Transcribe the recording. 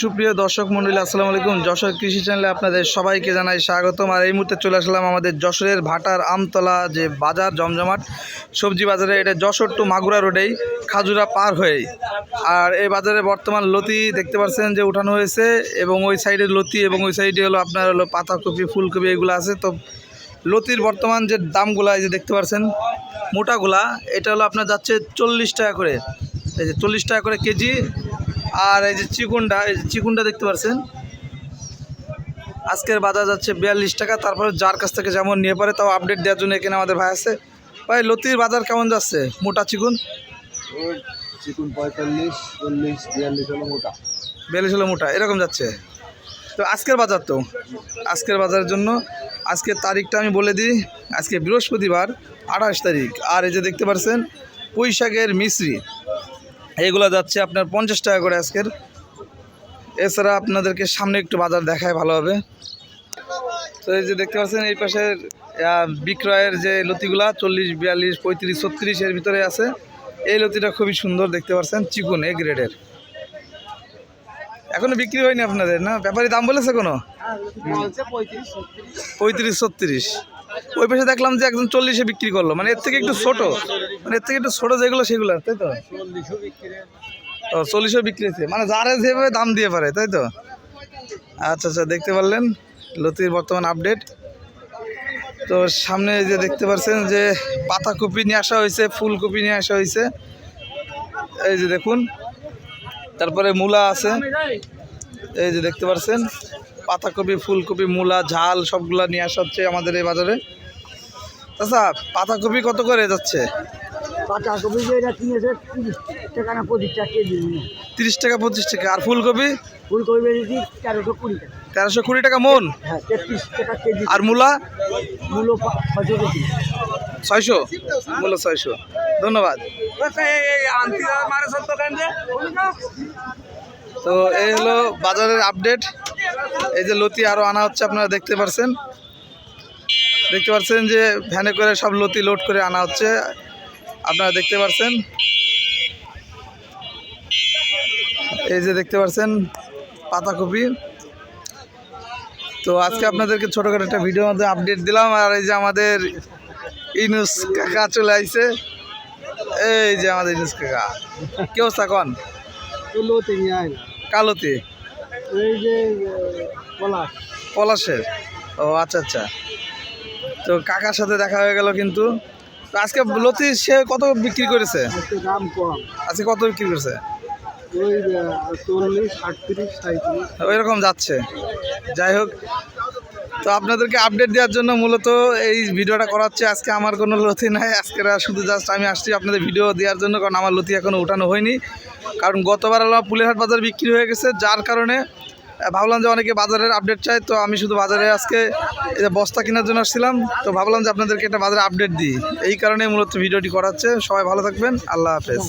সুপ্রিয় দর্শক মন্ডলী, আসসালামু আলাইকুম। যশোর কৃষি চ্যানেলে আপনাদের সবাইকে জানাই স্বাগতম। আর এই মুহূর্তে চলে আসলাম আমাদের যশোরের ভাটার আমতলা যে বাজার, জমজমাট, সবজি বাজারে। এটা যশোর টু মাগুরা রোডেই, খাজুরা পার হয়েই। আর এই বাজারে বর্তমান লতি দেখতে পাচ্ছেন যে উঠানো হয়েছে এবং ওই সাইডে লতি এবং ওই সাইডে হলো আপনার হলো পাতাকপি, ফুলকপি, এগুলো আছে। তো লতির বর্তমান যে দামগুলা, এই যে দেখতে পাচ্ছেন, মোটাগুলা, এটা হলো আপনার যাচ্ছে চল্লিশ টাকা করে। এই যে চল্লিশ টাকা করে কেজি আর এই যে চিকুনটা এই যে চিকুনটা দেখতে পাচ্ছেন আজকের বাজার যাচ্ছে বিয়াল্লিশ টাকা তারপরে যার কাছ থেকে যেমন নিয়ে পারে তাও আপডেট দেওয়ার জন্য এখানে আমাদের ভাই আছে। ভাই লতির বাজার কেমন যাচ্ছে? মোটা চিকুন? চিকুন পঁয়তাল্লিশ চল্লিশ বিয়াল্লিশ হলো মোটা। বিয়াল্লিশ হলো মোটা এরকম যাচ্ছে। তো আজকের বাজার তো। আজকের বাজারের জন্য আজকের তারিখটা আমি বলে দিই আজকে বৃহস্পতিবার আঠাশ তারিখ। আর এই যে দেখতে পাচ্ছেন পুঁই শাকের মিশ্রি। এইগুলো যাচ্ছে আপনার পঞ্চাশ টাকা করে আজকের। এছাড়া আপনাদেরকে সামনে একটু বাজার দেখায় ভালো হবে। তো এই যে দেখতে পাচ্ছেন এই পাশের বিক্রয়ের যে লতিগুলা চল্লিশ বিয়াল্লিশ পঁয়ত্রিশ ছত্রিশ এর ভিতরে আছে। এই লতিটা খুবই সুন্দর দেখতে পাচ্ছেন চিকুন এ গ্রেডের এখনও বিক্রি হয়নি আপনাদের না? ব্যাপারী দাম বলেছে কোনো? পঁয়ত্রিশ ছত্রিশ। ওই পাশে দেখলাম যে একজন চল্লিশে বিক্রি করল। মানে এর থেকে একটু ছোট। মানে এর থেকে একটু ছোট যেগুলো সেগুলো, তাই তো? ও, চল্লিশও বিক্রি হয়েছে। মানে যারা যেভাবে দাম দিয়ে পারে, তাই তো? আচ্ছা আচ্ছা দেখতে পারলেন লতির বর্তমান আপডেট। তো সামনে যে দেখতে পাচ্ছেন যে পাতাকপি নিয়ে আসা হয়েছে, ফুলকপি নিয়ে আসা হয়েছে। এই যে দেখুন, তারপরে মূলা আছে। এই যে দেখতে পাচ্ছেন পাতাকপি ফুলকপি মূলা ঝাল সবগুলা নিয়ে আসা হচ্ছে আমাদের এই বাজারে। আচ্ছা পাতাকপি কত করে যাচ্ছে? টাকা না পঁচিশ টাকা কেজি তিরিশ টাকা পঁচিশ টাকা। আর ফুলকপি? ফুলকপি তেরোশো কুড়ি টাকা। তেরোশো কুড়ি টাকা মন? হ্যাঁ তেত্রিশ টাকা কেজি। আর মূলা? ছয়শো কেজি। ছয়শো? মূল্য ছয়শো। ধন্যবাদ। তো এই হলো বাজারের আপডেট এই যে লতি আরও আনা হচ্ছে, আপনারা দেখতে পারছেন। দেখতে পাচ্ছেন যে ভ্যানে করে সব লতি লোড করে আনা হচ্ছে। আপনারা দেখতে পাচ্ছেন এই যে দেখতে পাচ্ছেন পাতাকপি। তো আজকে আপনাদেরকে ছোটোখাটো একটা ভিডিওর মধ্যে আপডেট দিলাম, আর এই যে আমাদের ইনুস কাকা চলে আইছে। এই যে আমাদের ইনুস কাকা। কি অবস্থা কালোতে? এই যে পলাশ। পলাশের? ও আচ্ছা আচ্ছা। তো কাকার সাথে দেখা হয়ে গেল কিন্তু। আজকে লতি সে কত বিক্রি করেছে? দাম কম। আজকে কত বিক্রি করেছে? ওই চল্লিশ আটত্রিশ সাঁত্রিশ ওই রকম যাচ্ছে। যাই হোক তো আপনাদেরকে আপডেট দেওয়ার জন্য মূলত এই ভিডিওটা করাচ্ছে। আজকে আমার কোনো লতি নাই, আজকে শুধু জাস্ট আমি আসছি আপনাদের ভিডিও দেওয়ার জন্য, কারণ আমার লতি এখনও উঠানো হয়নি। কারণ গতবার আমার পুলেরহাট বাজার বিক্রি হয়ে গেছে, যার কারণে ভাবলাম যে অনেকে বাজারের আপডেট চাই তো আমি শুধু বাজারে আজকে বস্তা কেনার জন্য আসছিলাম। তো ভাবলাম যে আপনাদেরকে একটা বাজারে আপডেট দিই। এই কারণে মূলত ভিডিওটি করাচ্ছে। সবাই ভালো থাকবেন। আল্লাহ হাফেজ।